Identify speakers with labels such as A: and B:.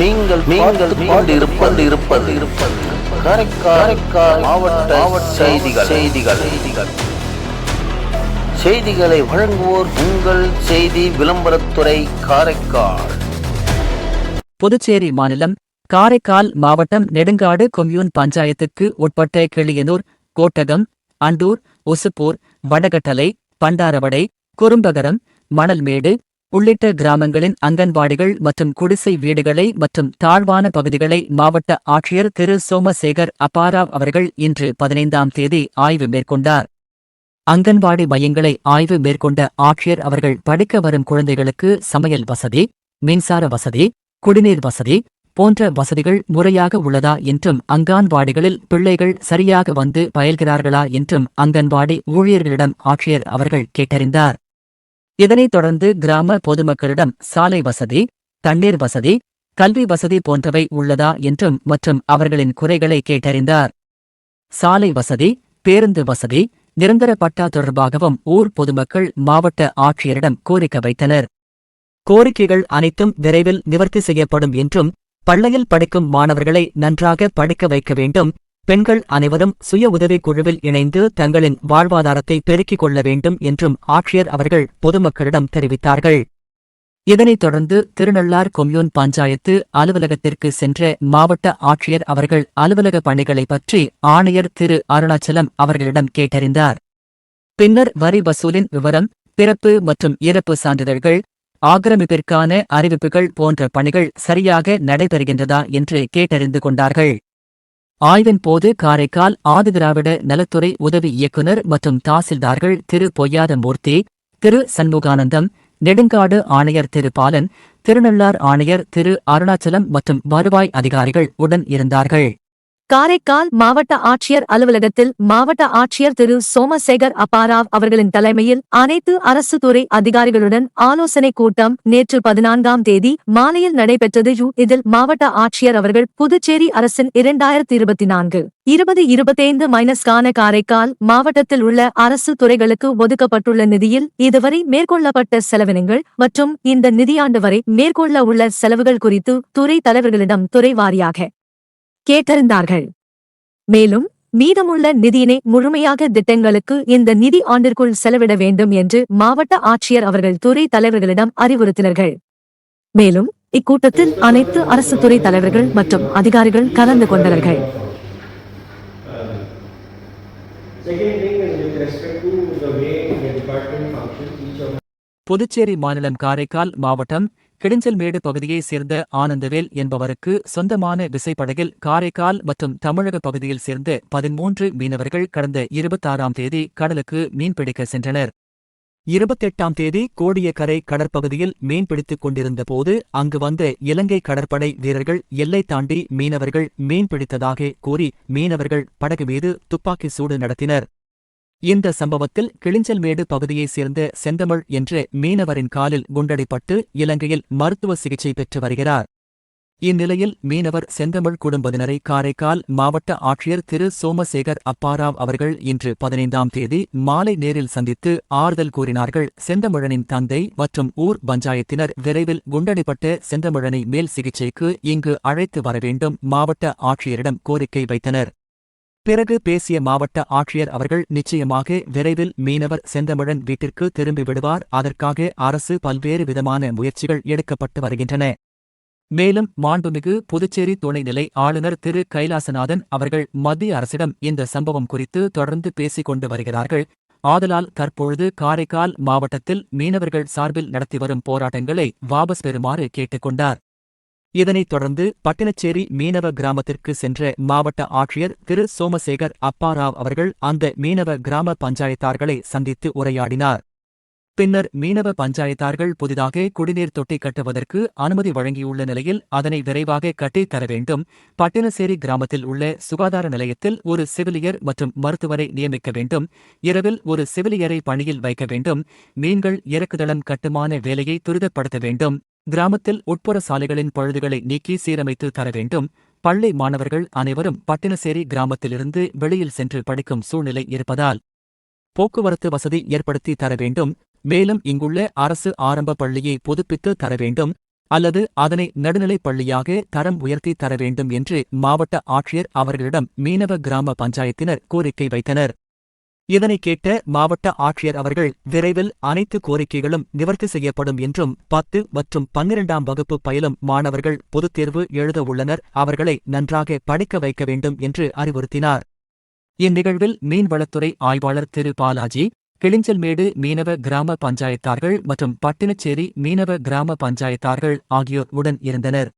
A: நீங்கள் நீங்கள் கொண்டு இருப்பது இருப்பது இருப்பது காரைக்கால் மாவட்ட மாவட்ட செய்திகள் செய்திகள். செய்திகள். செய்திகளை வழங்குவோர் உங்கள் செய்தி விளம்பரத்துறை காரைக்கால்.
B: புதுச்சேரி மாநிலம் காரைக்கால் மாவட்டம் நெடுங்காடு கொம்யூன் பஞ்சாயத்துக்கு உட்பட்ட கிளியனூர் கோட்டகம் அண்டூர் ஒசுப்பூர் வடகட்டளை பண்டாரவடை குறும்பகரம் மணல்மேடு உள்ளிட்ட கிராமங்களின் அங்கன்வாடிகள் மற்றும் குடிசை வீடுகளை மற்றும் தாழ்வான பகுதிகளை மாவட்ட ஆட்சியர் திரு. சோமசேகர் அப்பாராவ் அவர்கள் இன்று பதினைந்தாம் தேதி ஆய்வு மேற்கொண்டார். அங்கன்வாடி மையங்களை ஆய்வு மேற்கொண்ட ஆட்சியர் அவர்கள் படிக்க வரும் குழந்தைகளுக்கு சமையல் வசதி மின்சார வசதி குடிநீர் வசதி போன்ற வசதிகள் முறையாக உள்ளதா என்றும் அங்கன்வாடிகளில் பிள்ளைகள் சரியாக வந்து பயில்கிறார்களா என்றும் அங்கன்வாடி ஊழியர்களிடம் ஆட்சியர் அவர்கள் கேட்டறிந்தார். இதனைத் தொடர்ந்து கிராம பொதுமக்களிடம் சாலை வசதி தண்ணீர் வசதி கல்வி வசதி போன்றவை உள்ளதா என்றும் மற்றும் அவர்களின் குறைகளை கேட்டறிந்தார். சாலை வசதி பேருந்து வசதி நிரந்தர பட்டா தொடர்பாகவும் ஊர் பொதுமக்கள் மாவட்ட ஆட்சியரிடம் கோரிக்கை வைத்தனர். கோரிக்கைகள் அனைத்தும் விரைவில் நிவர்த்தி செய்யப்படும் என்றும் பள்ளியில் படிக்கும் மாணவர்களை நன்றாக படிக்க வைக்க வேண்டும் பெண்கள் அனைவரும் சுய உதவிக் குழுவில் இணைந்து தங்களின் வாழ்வாதாரத்தை பெருக்கிக் கொள்ள வேண்டும் என்றும் ஆட்சியர் அவர்கள் பொதுமக்களிடம் தெரிவித்தார்கள். இதனைத் தொடர்ந்து திருநள்ளார் கொம்யூன் பஞ்சாயத்து அலுவலகத்திற்கு சென்ற மாவட்ட ஆட்சியர் அவர்கள் அலுவலக பணிகளை பற்றி ஆணையர் திரு. அருணாச்சலம் அவர்களிடம் கேட்டறிந்தார். பின்னர் வரி வசூலின் விவரம் பிறப்பு மற்றும் இறப்பு சான்றிதழ்கள் ஆக்கிரமிப்பிற்கான அறிவிப்புகள் போன்ற பணிகள் சரியாக நடைபெறுகின்றதா என்று கேட்டறிந்து கொண்டார்கள். ஆய்வின் போது காரைக்கால் ஆதிதிராவிட நலத்துறை உதவி இயக்குநர் மற்றும் தாசில்தார்கள் திரு பொய்யாத மூர்த்தி திரு சண்முகானந்தம் நெடுங்காடு ஆணையர் திரு பாலன் திருநள்ளார் ஆணையர் திரு அருணாச்சலம் மற்றும் வருவாய் அதிகாரிகள் உடன் இருந்தார்கள்.
C: காரைக்கால் மாவட்ட ஆட்சியர் அலுவலகத்தில் மாவட்ட ஆட்சியர் திரு. சோமசேகர் அப்பாராவ் அவர்களின் தலைமையில் அனைத்து அரசு துறை அதிகாரிகளுடன் ஆலோசனை கூட்டம் நேற்று பதினான்காம் தேதி மாலையில் நடைபெற்றது. யூ. இதில் மாவட்ட ஆட்சியர் அவர்கள் புதுச்சேரி அரசின் இரண்டாயிரத்தி இருபத்தி நான்கு இருபது இருபத்தைந்து மைனஸ்கான காரைக்கால் மாவட்டத்தில் உள்ள அரசு துறைகளுக்கு ஒதுக்கப்பட்டுள்ள நிதியில் இதுவரை மேற்கொள்ளப்பட்ட செலவினங்கள் மற்றும் இந்த நிதியாண்டு வரை மேற்கொள்ள உள்ள செலவுகள் குறித்து துறை தலைவர்களிடம் துறை வாரியாக கேட்டறிந்தார்கள். மேலும் மீதமுள்ள நிதியினை முழுமையாக திட்டங்களுக்கு இந்த நிதி ஆண்டிற்குள் செலவிட வேண்டும் என்று மாவட்ட ஆட்சியர் அவர்கள் துறை தலைவர்களிடம் அறிவுறுத்தினர்கள். மேலும் இக்கூட்டத்தில் அனைத்து அரசு துறை தலைவர்கள் மற்றும் அதிகாரிகள் கலந்து கொண்டார்கள்
B: புதுச்சேரி மாநிலம் காரைக்கால் மாவட்டம் கிடிஞ்சல்மேடு பகுதியைச் சேர்ந்த ஆனந்தவேல் என்பவருக்கு சொந்தமான விசைப்படகில் காரைக்கால் மற்றும் தமிழக பகுதியில் சேர்ந்த பதிமூன்று மீனவர்கள் கடந்த இருபத்தாறாம் தேதி கடலுக்கு மீன்பிடிக்க சென்றனர். இருபத்தெட்டாம் தேதி கோடியக்கரை கடற்பகுதியில் மீன்பிடித்துக் கொண்டிருந்தபோது அங்கு வந்த இலங்கை கடற்படை வீரர்கள் எல்லை தாண்டி மீனவர்கள் மீன்பிடித்ததாக கூறி மீனவர்கள் படகு மீது துப்பாக்கி சூடு நடத்தினர். இந்த சம்பவத்தில் கிளிஞ்சல்மேடு பகுதியைச் சேர்ந்த செந்தமிழ் என்ற மீனவரின் காலில் குண்டடிப்பட்டு இலங்கையில் மருத்துவ சிகிச்சை பெற்று வருகிறார். இந்நிலையில் மீனவர் செந்தமிழ் குடும்பத்தினரை காரைக்கால் மாவட்ட ஆட்சியர் திரு. சோமசேகர் அப்பாராவ் அவர்கள் இன்று பதினைந்தாம் தேதி மாலை நேரில் சந்தித்து ஆறுதல் கூறினார்கள். செந்தமிழனின் தந்தை மற்றும் ஊர் பஞ்சாயத்தினர் விரைவில் குண்டடிப்பட்ட செந்தமிழனை மேல் சிகிச்சைக்கு இங்கு அழைத்து வர வேண்டும் மாவட்ட ஆட்சியரிடம் கோரிக்கை வைத்தனர். பிறகு பேசிய மாவட்ட ஆட்சியர் அவர்கள் நிச்சயமாக விரைவில் மீனவர் செந்தமிழன் வீட்டிற்கு திரும்பி விடுவார். அதற்காக அரசு பல்வேறு விதமான முயற்சிகள் எடுக்கப்பட்டு வருகின்றன. மேலும் மாண்புமிகு புதுச்சேரி துணைநிலை ஆளுநர் திரு. கைலாசநாதன் அவர்கள் மத்திய அரசிடம் இந்த சம்பவம் குறித்து தொடர்ந்து பேசிக் கொண்டு வருகிறார்கள். ஆதலால் தற்பொழுது காரைக்கால் மாவட்டத்தில் மீனவர்கள் சார்பில் நடத்தி வரும் போராட்டங்களை வாபஸ் பெறுமாறு கேட்டுக்கொண்டார் இதனைத் தொடர்ந்து பட்டினச்சேரி மீனவ கிராமத்திற்கு சென்ற மாவட்ட ஆட்சியர் திரு. சோமசேகர் அப்பாராவ் அவர்கள் அந்த மீனவ கிராம பஞ்சாயத்தார்களை சந்தித்து உரையாடினார். பின்னர் மீனவ பஞ்சாயத்தார்கள் புதிதாக குடிநீர் தொட்டி கட்டுவதற்கு அனுமதி வழங்கியுள்ள நிலையில் அதனை விரைவாக கட்டித் தர வேண்டும். பட்டினச்சேரி கிராமத்தில் உள்ள சுகாதார நிலையத்தில் ஒரு செவிலியர் மற்றும் மருத்துவரை நியமிக்க வேண்டும். இரவில் ஒரு செவிலியரை பணியில் வைக்க வேண்டும். மீன்கள் இறக்குதளம் கட்டுமான வேலையை துரிதப்படுத்த வேண்டும். கிராமத்தில் உட்புற சாலைகளின் பழுதுகளை நீக்கி சீரமைத்து தர வேண்டும். பள்ளி மாணவர்கள் அனைவரும் பட்டினசேரி கிராமத்திலிருந்து வெளியில் சென்று படிக்கும் சூழ்நிலை இருப்பதால் போக்குவரத்து வசதி ஏற்படுத்தி தர வேண்டும். மேலும் இங்குள்ள அரசு ஆரம்ப பள்ளியை புதுப்பித்து தர வேண்டும். அல்லது அதனை நடுநிலைப் பள்ளியாக தரம் உயர்த்தி தர வேண்டும் என்று மாவட்ட ஆட்சியர் அவர்களிடம் மீனவ கிராம பஞ்சாயத்தினர் கோரிக்கை வைத்தனர். இதனை கேட்ட மாவட்ட ஆட்சியர் அவர்கள் விரைவில் அனைத்து கோரிக்கைகளும் நிவர்த்தி செய்யப்படும் என்றும் பத்து மற்றும் பன்னிரண்டாம் வகுப்பு பயிலும் மாணவர்கள் பொதுத் தேர்வு எழுத உள்ளனர். அவர்களை நன்றாக படிக்க வைக்க வேண்டும் என்று அறிவுறுத்தினார். இந்நிகழ்வில் மீன்வளத்துறை ஆய்வாளர் திரு. பாலாஜி கிளிஞ்சல்மேடு மீனவ கிராம பஞ்சாயத்தார்கள் மற்றும் பட்டினச்சேரி மீனவ கிராம பஞ்சாயத்தார்கள் ஆகியோர் உடன் இருந்தனர்.